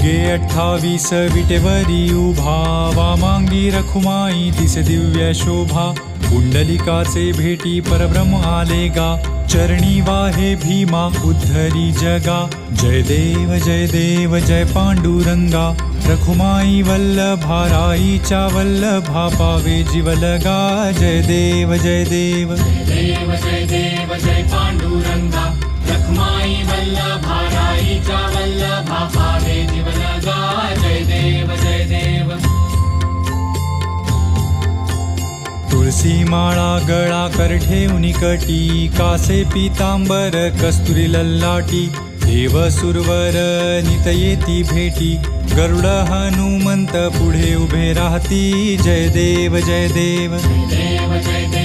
युगे अठ्ठावीस विटेवरी उभा वामांगी रखुमाई दिसे दिव्य शोभा. कुंडलिकाचे भेटी परब्रह्म आले गा चरणी वाहे भीमा उद्धरी जगा. जय देव जय देव जय पांडुरंगा. रखुमाई वल्लभा राईच्या वल्लभा पावे जीवलगा. जय देव जय देव. देव जय देव जय पांडुरंगा. रखुमाई वल्लभा वल्लभा तुळसी माळा गळा कर ठेवणी कटी कासे पितांबर कस्तुरी लल्लाटी. देव सुरवर नित येती भेटी गरुड हनुमंत पुढे उभे राहती. जय देव जय देव. जय देव जय देव.